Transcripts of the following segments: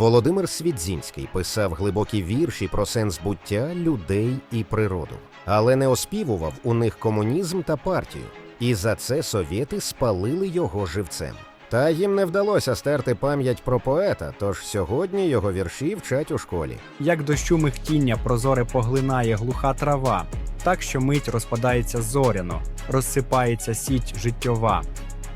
Володимир Свідзінський писав глибокі вірші про сенс буття людей і природу, але не оспівував у них комунізм та партію, і за це совєти спалили його живцем. Та їм не вдалося стерти пам'ять про поета, тож сьогодні його вірші вчать у школі. Як дощу михтіння прозоре поглинає глуха трава, так що мить розпадається зоряно, розсипається сіть життєва,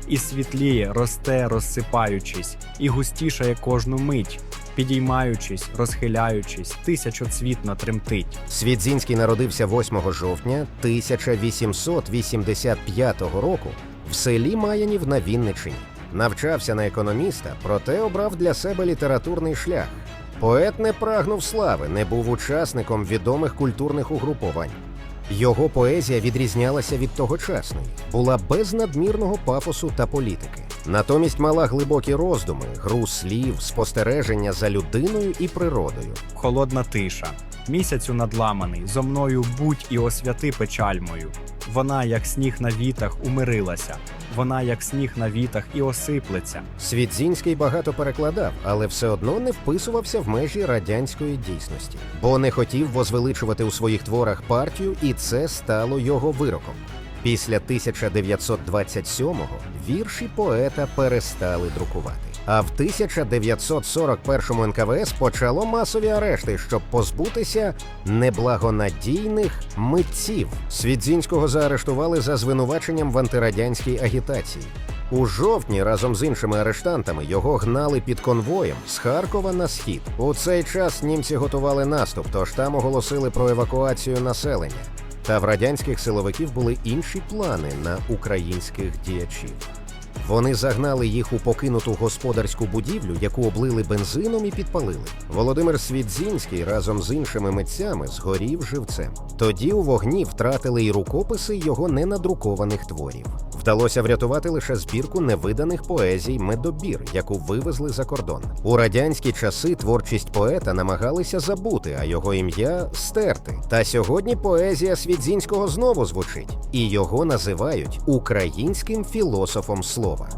і світліє, росте, розсипаючись, і густішає кожну мить, підіймаючись, розхиляючись, тисячоцвітно тремтить. Свідзінський народився 8 жовтня 1885 року в селі Маянів на Вінничині. Навчався на економіста, проте обрав для себе літературний шлях. Поет не прагнув слави, не був учасником відомих культурних угруповань. Його поезія відрізнялася від тогочасної, була без надмірного пафосу та політики. Натомість мала глибокі роздуми, гру слів, спостереження за людиною і природою. Холодна тиша. Місяцю надламаний, зо мною будь і освяти печаль мою. Вона, як сніг на вітах, умирилася, вона, як сніг на вітах, і осиплеться. Свідзінський багато перекладав, але все одно не вписувався в межі радянської дійсності, бо не хотів возвеличувати у своїх творах партію, і це стало його вироком. Після 1927-го вірші поета перестали друкувати. А в 1941 НКВС почало масові арешти, щоб позбутися неблагонадійних митців. Свідзінського заарештували за звинуваченням в антирадянській агітації. У жовтні разом з іншими арештантами його гнали під конвоєм з Харкова на схід. У цей час німці готували наступ, тож там оголосили про евакуацію населення. Та в радянських силовиків були інші плани на українських діячів. Вони загнали їх у покинуту господарську будівлю, яку облили бензином і підпалили. Володимир Свідзінський разом з іншими митцями згорів живцем. Тоді у вогні втратили й рукописи його ненадрукованих творів. Вдалося врятувати лише збірку невиданих поезій Медобір, яку вивезли за кордон. У радянські часи творчість поета намагалися забути, а його ім'я стерти. Та сьогодні поезія Свідзінського знову звучить, і його називають українським філософом слова.